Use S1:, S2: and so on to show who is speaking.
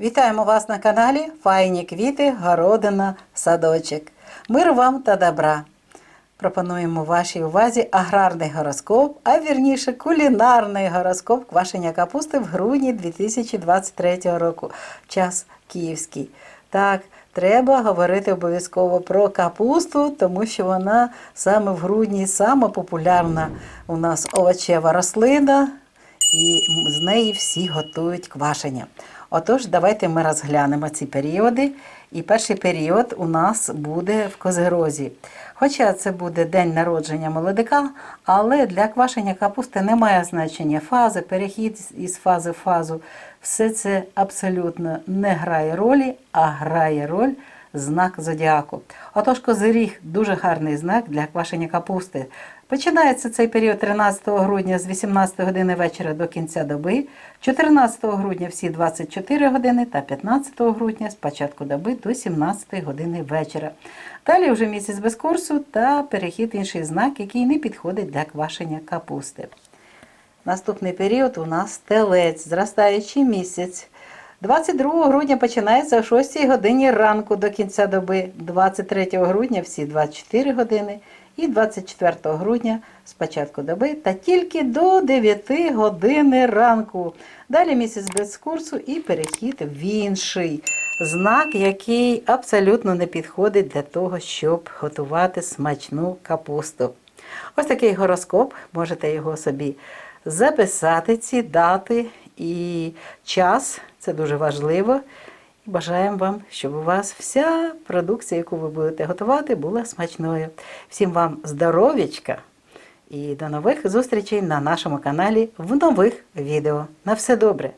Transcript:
S1: Вітаємо вас на каналі Файні квіти, городина, садочок. Мир вам та добра. Пропонуємо вашій увазі аграрний гороскоп, а вірніше кулінарний гороскоп квашення капусти в грудні 2023 року. Час київський. Так, треба говорити обов'язково про капусту, тому що вона саме в грудні сама популярна у нас овочева рослина, і з неї всі готують квашення. Отож, давайте ми розглянемо ці періоди. І перший період у нас буде в Козирозі. Хоча це буде день народження молодика, але для квашення капусти немає значення фази, перехід із фази в фазу. Все це абсолютно не грає ролі, а грає роль знак зодіаку. Отож, козиріг дуже гарний знак для квашення капусти. Починається цей період 13 грудня з 18 години вечора до кінця доби, 14 грудня всі 24 години та 15 грудня з початку доби до 17 години вечора. Далі вже місяць без курсу та перехід інший знак, який не підходить для квашення капусти. Наступний період у нас телець, зростаючий місяць. 22 грудня починається о 6 годині ранку до кінця доби, 23 грудня всі 24 години і 24 грудня з початку доби та тільки до 9 години ранку. Далі місяць без курсу і перехід в інший знак, який абсолютно не підходить для того, щоб готувати смачну капусту. Ось такий гороскоп, можете його собі записати, ці дати і час. Це дуже важливо. Бажаємо вам, щоб у вас вся продукція, яку ви будете готувати, була смачною. Всім вам здоров'ячка і до нових зустрічей на нашому каналі в нових відео. На все добре!